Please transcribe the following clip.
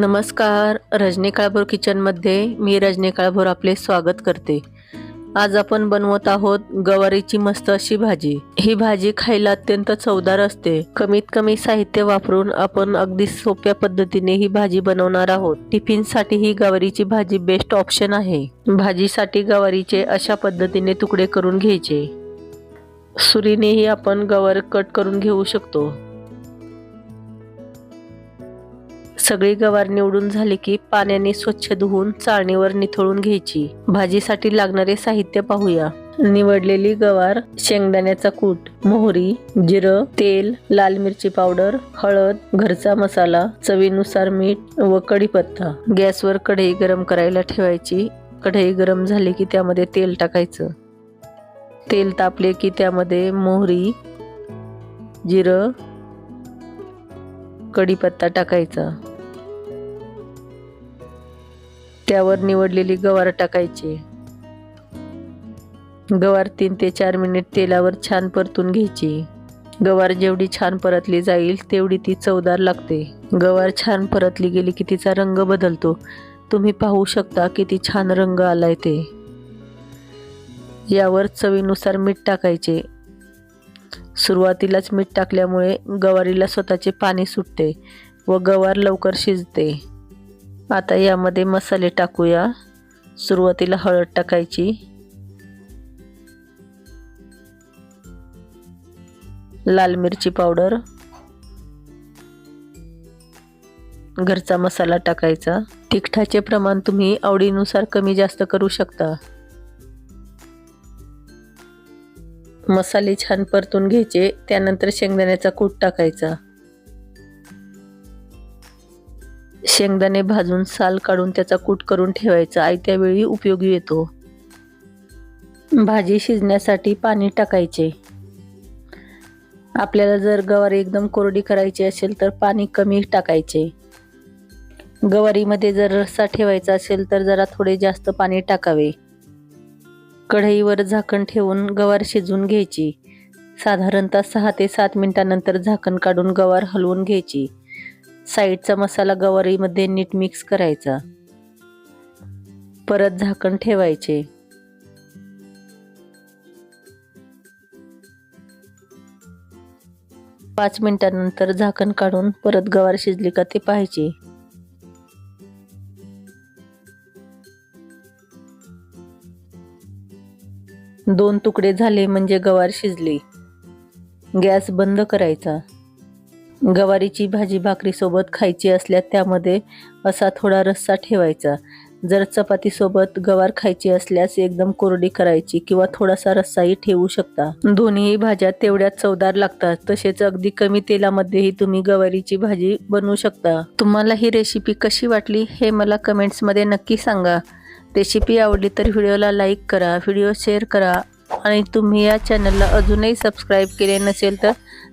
नमस्कार रजनी काळभोर किचनमध्ये मी रजनी काळभोर आपले स्वागत करते. आज आपण बनवत आहोत गवारीची मस्त अशी भाजी. ही भाजी खायला अत्यंत चवदार असते. कमीत कमी साहित्य वापरून आपण अगदी सोप्या पद्धतीने ही भाजी बनवणार आहोत. टिफिनसाठी ही गवारीची भाजी बेस्ट ऑप्शन आहे. भाजीसाठी गवारीचे अशा पद्धतीने तुकडे करून घ्यायचे. सुरीनेही आपण गवार कट करून घेऊ शकतो. सगळी गवार निवडून झाली की पाण्याने स्वच्छ धुवून चाळणीवर निथळून घ्यायची. भाजीसाठी लागणारे साहित्य पाहूया. निवडलेली गवार शेंगदाण्याचा कूट मोहरी जिरं तेल लाल मिरची पावडर हळद घरचा मसाला चवीनुसार मीठ व कढीपत्ता. गॅसवर कढई गरम करायला ठेवायची. कढई गरम झाली की त्यामध्ये तेल टाकायचं. तेल तापले की त्यामध्ये मोहरी जिरं कढीपत्ता टाकायचा. त्यावर निवडलेली गवार टाकायची. गवार तीन ते चार मिनिट तेलावर छान परतून घ्यायची. गवार जेवढी छान परतली जाईल तेवढी ती चवदार लागते. गवार छान परतली गेली की तिचा रंग बदलतो. तुम्ही पाहू शकता किती छान रंग आलाय ते. यावर चवीनुसार मीठ टाकायचे. सुरुवातीलाच मीठ टाकल्यामुळे गवारीला स्वतःचे पाणी सुटते व गवार लवकर शिजते. आता यामध्ये मसाले टाकूया. सुरुवातीला हळद टाकायची. लाल मिरची पावडर. घरचा मसाला टाकायचा. तिखटाचे प्रमाण तुम्ही आवडीनुसार कमी जास्त करू शकता. मसाले छान परतून घ्यायचे. त्यानंतर शेंगदाण्याचा कूट टाकायचा. शेंगदाणे भाजून साल काढून त्याचा कूट करून ठेवायचा. आयत्यावेळी उपयोगी येतो. भाजी शिजण्यासाठी पाणी टाकायचे. आपल्याला जर गवारी एकदम कोरडी करायची असेल तर पाणी कमी टाकायचे. गवारीमध्ये जर रस्सा ठेवायचा असेल तर जरा थोडे जास्त पाणी टाकावे. कढईवर झाकण ठेवून गवार शिजून घ्यायची. साधारणतः सहा ते सात मिनिटानंतर झाकण काढून गवार हलवून घ्यायची. साईडचा मसाला गवारीमध्ये नीट मिक्स करायचा. परत झाकण ठेवायचे. पाच मिनिटानंतर झाकण काढून परत गवार शिजली का ते पाहायचे. दोन तुकडे झाले म्हणजे गवार शिजली. गॅस बंद करायचा. गवारीची भाजी भाकरीसोबत खायची असल्यास त्यामध्ये असा थोडा रस्सा ठेवायचा. जर चपातीसोबत गवार खायची असल्यास एकदम कोरडी करायची किंवा थोडासा रस्साही ठेवू शकता. दोन्ही भाज्या तेवढ्याच चवदार लागतात. तसेच अगदी कमी तेलामध्येही तुम्ही गवारीची भाजी बनवू शकता. तुम्हाला ही रेसिपी कशी वाटली हे मला कमेंट्समध्ये नक्की सांगा. रेसिपी आवडली तर व्हिडिओला लाईक करा व्हिडिओ शेअर करा आणि तुम्ही या चॅनलला अजूनही सबस्क्राईब केले नसेल तर